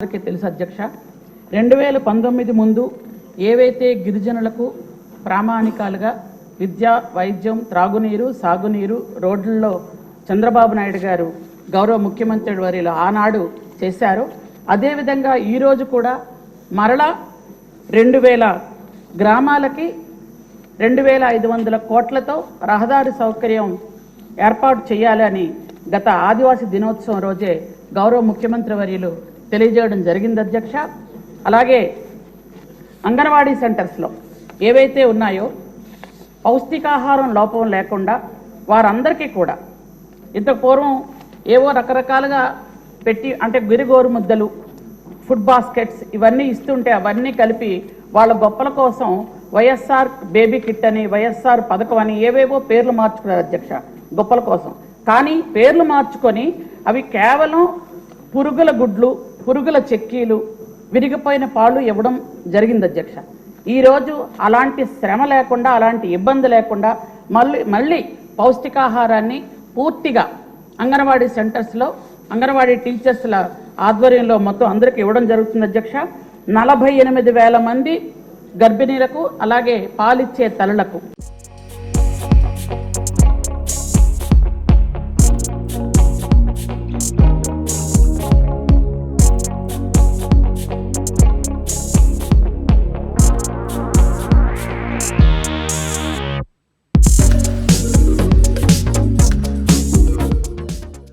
అందరికీ తెలుసు అధ్యక్ష. రెండు వేల పంతొమ్మిది ముందు ఏవైతే గిరిజనులకు ప్రామాణికాలుగా విద్య వైద్యం త్రాగునీరు సాగునీరు రోడ్లలో చంద్రబాబు నాయుడు గారు గౌరవ ముఖ్యమంత్రి వర్యులు ఆనాడు చేశారు. అదేవిధంగా ఈరోజు కూడా మరలా రెండు వేల గ్రామాలకి రెండు వేల ఐదు వందల కోట్లతో రహదారి సౌకర్యం ఏర్పాటు చేయాలని గత ఆదివాసీ దినోత్సవం రోజే గౌరవ ముఖ్యమంత్రి వర్యులు తెలియజేయడం జరిగింది అధ్యక్ష. అలాగే అంగన్వాడీ సెంటర్స్లో ఏవైతే ఉన్నాయో పౌష్టికాహారం లోపం లేకుండా వారందరికీ కూడా ఇంతకు పూర్వం ఏవో రకరకాలుగా పెట్టి అంటే గురిగోరు ముద్దలు ఫుడ్ బాస్కెట్స్ ఇవన్నీ ఇస్తుంటే అవన్నీ కలిపి వాళ్ళ గొప్పల కోసం వైఎస్ఆర్ బేబీ కిట్ అని వైఎస్ఆర్ పథకం అని ఏవేవో పేర్లు మార్చుకున్నారు అధ్యక్ష గొప్పల కోసం. కానీ పేర్లు మార్చుకొని అవి కేవలం పురుగుల గుడ్లు పురుగుల చెక్కీలు విరిగిపోయిన పాలు ఇవ్వడం జరిగింది అధ్యక్ష. ఈరోజు అలాంటి శ్రమ లేకుండా అలాంటి ఇబ్బంది లేకుండా మళ్ళీ మళ్ళీ పౌష్టికాహారాన్ని పూర్తిగా అంగన్వాడీ సెంటర్స్లో అంగన్వాడీ టీచర్స్ల ఆధ్వర్యంలో మొత్తం అందరికీ ఇవ్వడం జరుగుతుంది అధ్యక్ష. నలభై ఎనిమిది వేల మంది గర్భిణీలకు అలాగే పాలిచ్చే తల్లులకు.